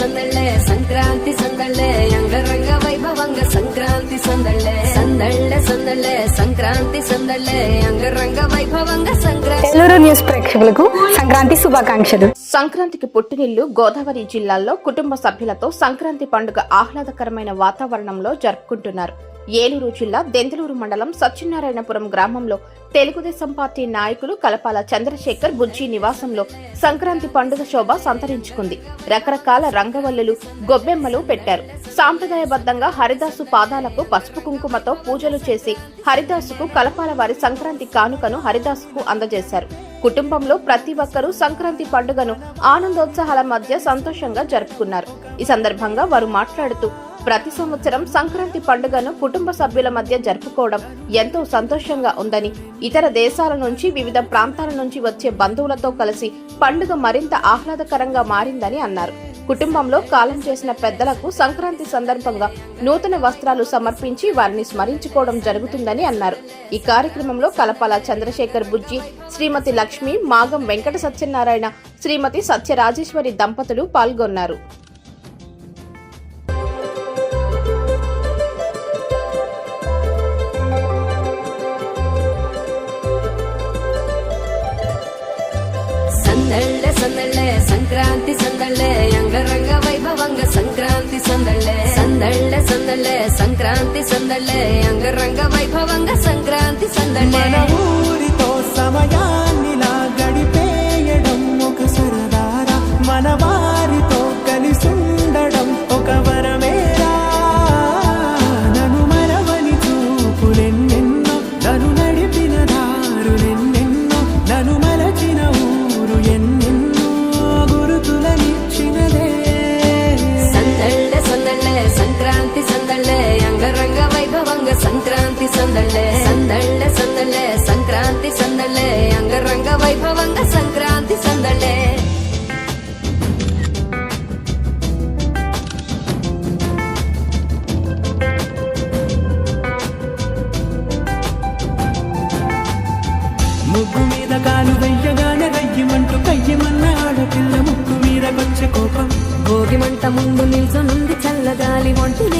సందళ్ళే సంక్రాంతి సందళ్ళే అంగరంగ వైభవంగ సంక్రాంతి సందళ్ళే. సందళ్ళే సందళ్ళే సంక్రాంతి సందళ్ళే అంగరంగ వైభవంగ సంక్రాంతి. ఏలూరు న్యూస్ ప్రేక్షకులకు సంక్రాంతి శుభాకాంక్షలు. సంక్రాంతికి పుట్టినిల్లు గోదావరి జిల్లాల్లో కుటుంబ సభ్యులతో సంక్రాంతి పండుగ ఆహ్లాదకరమైన వాతావరణంలో జరుపుకుంటున్నారు. ఏలూరు జిల్లా దెంతలూరు మండలం సత్యనారాయణపురం గ్రామంలో తెలుగుదేశం పార్టీ నాయకులు కలపాల చంద్రశేఖర్ బుజ్జి నివాసంలో సంక్రాంతి పండుగ శోభ సంతరించుకుంది. రకరకాల రంగవల్లులు గొబ్బెమ్మలు పెట్టారు. సాంప్రదాయబద్ధంగా హరిదాసు పాదాలకు పసుపు కుంకుమతో పూజలు చేసి హరిదాసుకు కలపాల వారి సంక్రాంతి కానుకను హరిదాసుకు అందజేశారు. కుటుంబంలో ప్రతి ఒక్కరూ సంక్రాంతి పండుగను ఆనందోత్సాహాల మధ్య సంతోషంగా జరుపుకున్నారు. ఈ సందర్భంగా వారు మాట్లాడుతూ ప్రతి సంవత్సరం సంక్రాంతి పండుగను కుటుంబ సభ్యుల మధ్య జరుపుకోవడం ఎంతో సంతోషంగా ఉందని ఇతర దేశాల నుంచి వివిధ ప్రాంతాల నుంచి వచ్చే బంధువులతో కలిసి పండుగ మరింత ఆహ్లాదకరంగా మారిందని అన్నారు. కుటుంబంలో కాలం చేసిన పెద్దలకు సంక్రాంతి సందర్భంగా నూతన వస్త్రాలు సమర్పించి వారిని స్మరించుకోవడం జరుగుతుందని అన్నారు. ఈ కార్యక్రమంలో కలపాల చంద్రశేఖర్ బుజ్జి శ్రీమతి లక్ష్మి మాగం వెంకట సత్యనారాయణ శ్రీమతి సత్యరాజేశ్వరి దంపతులు పాల్గొన్నారు. ಸಂದಳ್ಳೆ ಸಂಕ್ರಾಂತಿ ಸಂದಳ್ಳೆ ಅಂಗರಂಗ ವೈಭವಂಗ ಸಂಕ್ರಾಂತಿ ಸಂದಳ್ಳೆ ಸಂದಳ್ಳೆ ಸಂದಳ್ಳೆ ಸಂಕ್ರಾಂತಿ ಸಂದಳ್ಳೆ ಅಂಗರಂಗ ವೈಭವಂಗ ಸಂಕ್ರಾಂತಿ ಸಂದಳ್ಳೆ ಊರಿತೋ ಸಮಯ ముందు నిల్చొనుంది చల్లగాలి ఒంటినే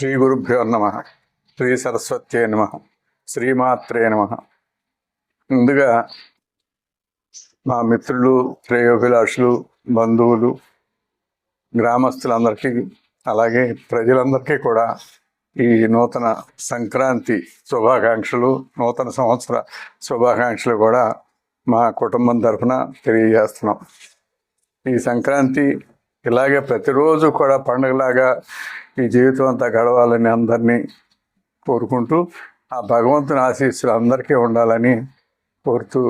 శ్రీ గురుభ్యో నమ. శ్రీ సరస్వత్యే నమ. శ్రీమాత్రే నమ. ముందుగా మా మిత్రులు శ్రేయోభిలాషులు బంధువులు గ్రామస్తులందరికీ అలాగే ప్రజలందరికీ కూడా ఈ నూతన సంక్రాంతి శుభాకాంక్షలు నూతన సంవత్సర శుభాకాంక్షలు కూడా మా కుటుంబం తరఫున తెలియజేస్తున్నాం. ఈ సంక్రాంతి ఇలాగే ప్రతిరోజు కూడా పండుగలాగా ఈ జీవితం అంతా గడవాలని అందరినీ కోరుకుంటూ ఆ భగవంతుని ఆశీస్సులు అందరికీ ఉండాలని కోరుతూ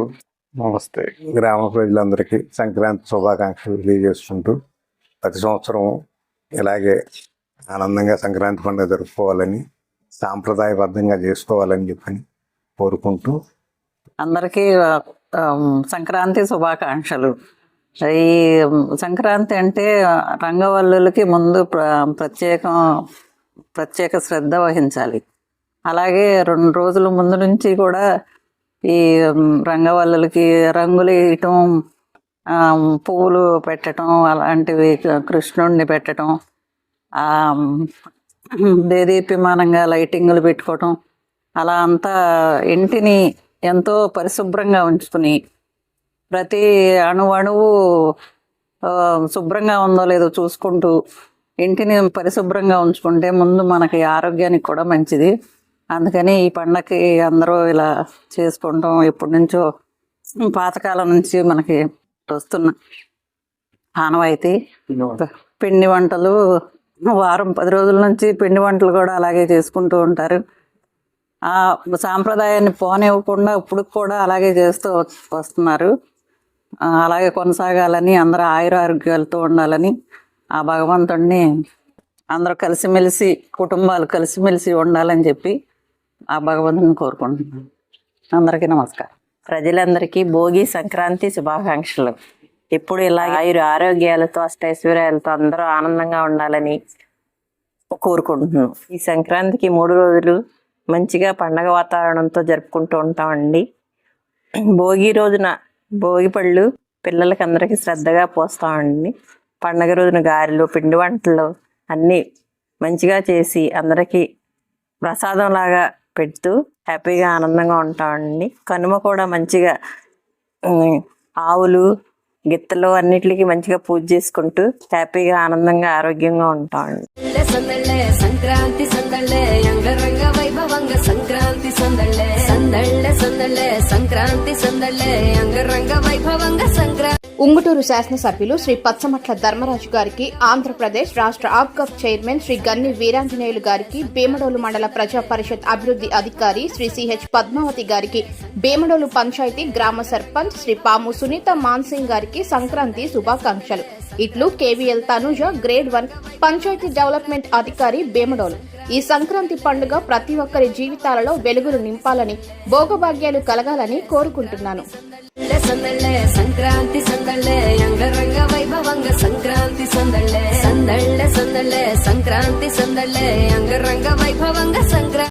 నమస్తే. గ్రామ ప్రజలందరికీ సంక్రాంతి శుభాకాంక్షలు తెలియజేస్తుంటూ ప్రతి సంవత్సరం ఇలాగే ఆనందంగా సంక్రాంతి పండుగ జరుపుకోవాలని సాంప్రదాయబద్ధంగా చేసుకోవాలని చెప్పని కోరుకుంటూ అందరికీ సంక్రాంతి శుభాకాంక్షలు. ఈ సంక్రాంతి అంటే రంగవల్లులకి ముందు ప్ర- ప్రత్యేకం ప్రత్యేక శ్రద్ధ వహించాలి. అలాగే రెండు రోజుల ముందు నుంచి కూడా ఈ రంగవల్లులకి రంగులు వేయటం పువ్వులు పెట్టడం అలాంటివి కృష్ణుడిని పెట్టడం దేదీప్యమానంగా లైటింగులు పెట్టుకోవటం అలా అంతా ఇంటిని ఎంతో పరిశుభ్రంగా ఉంచుకుని ప్రతి అణు అణువు ఆ, శుభ్రంగా ఉందో లేదో చూసుకుంటూ ఇంటిని పరిశుభ్రంగా ఉంచుకుంటే ముందు మనకి ఆరోగ్యానికి కూడా మంచిది. అందుకని ఈ పండగకి అందరూ ఇలా చేసుకుంటాం. ఎప్పటి నుంచో పాతకాలం నుంచి మనకి వస్తున్న ఆనవాయితీ. పిండి వంటలు. వారం పది రోజుల నుంచి పిండి వంటలు కూడా అలాగే చేసుకుంటూ ఉంటారు. ఆ సాంప్రదాయాన్ని పోనివ్వకుండా ఇప్పుడు కూడా అలాగే చేస్తూ వస్- వస్తున్నారు. అలాగే కొనసాగాలని అందరూ ఆయుర ఆరోగ్యాలతో ఉండాలని ఆ భగవంతుడిని అందరూ కలిసిమెలిసి కుటుంబాలు కలిసిమెలిసి ఉండాలని చెప్పి ఆ భగవంతుని కోరుకుంటున్నాను అందరికీ నమస్కారం. ప్రజలందరికీ భోగి సంక్రాంతి శుభాకాంక్షలు. ఎప్పుడు ఇలా ఆయుర ఆరోగ్యాలతో అష్టైశ్వర్యాలతో అందరూ ఆనందంగా ఉండాలని కోరుకుంటున్నాను ఈ సంక్రాంతికి మూడు రోజులు మంచిగా పండగ వాతావరణంతో జరుపుకుంటూ ఉంటామండి. భోగి రోజున భోగి పళ్ళు పిల్లలకి అందరికీ శ్రద్ధగా పోస్తామండి. పండగ రోజున గారెలు పిండి వంటలు అన్నీ మంచిగా చేసి అందరికీ ప్రసాదం లాగా పెడుతూ హ్యాపీగా ఆనందంగా ఉంటామండి. కనుమ కూడా మంచిగా ఆవులు గిత్తలు అన్నిటికి మంచిగా పూజ చేసుకుంటూ హ్యాపీగా ఆనందంగా ఆరోగ్యంగా ఉంటామండి. సంక్రాంతి సందళ్ళే అంగరంగ సంక్రాంతి సందళ్ళే. సందళ్ళే సందళ్ళే సంక్రాంతి సందళ్ళే అంగరంగ వైభవంగ సంక్రాంతి ఉంగుటూరు శాసనసభ్యులు శ్రీ పచ్చమట్ల ధర్మరాజు గారికి ఆంధ్రప్రదేశ్ రాష్ట్ర ఆప్గఫ్ చైర్మన్ శ్రీ గన్ని వీరాంజనేయులు గారికి భీమడోలు మండల ప్రజా పరిషత్ అభివృద్ధి అధికారి శ్రీ సిహెచ్ పద్మావతి గారికి భీమడోలు పంచాయతీ గ్రామ సర్పంచ్ శ్రీ పాము సునీత మాన్సింగ్ గారికి సంక్రాంతి శుభాకాంక్షలు. ఇట్లు KVL Tanuja grade one panchayat development అధికారి భీమడోలు. ఈ సంక్రాంతి పండుగ ప్రతి ఒక్కరి జీవితాలలో వెలుగులు నింపాలని భోగభాగ్యాలు కలగాలని కోరుకుంటున్నాను. సందళ్ళే సంక్రాంతి సందళ్ళే అంగరంగ వైభవంగ సంక్రాంతి సందళ్ళే సందళ్ళే సందళ్ళే సంక్రాంతి సందళ్ళే అంగరంగ వైభవంగ సంక్రాంతి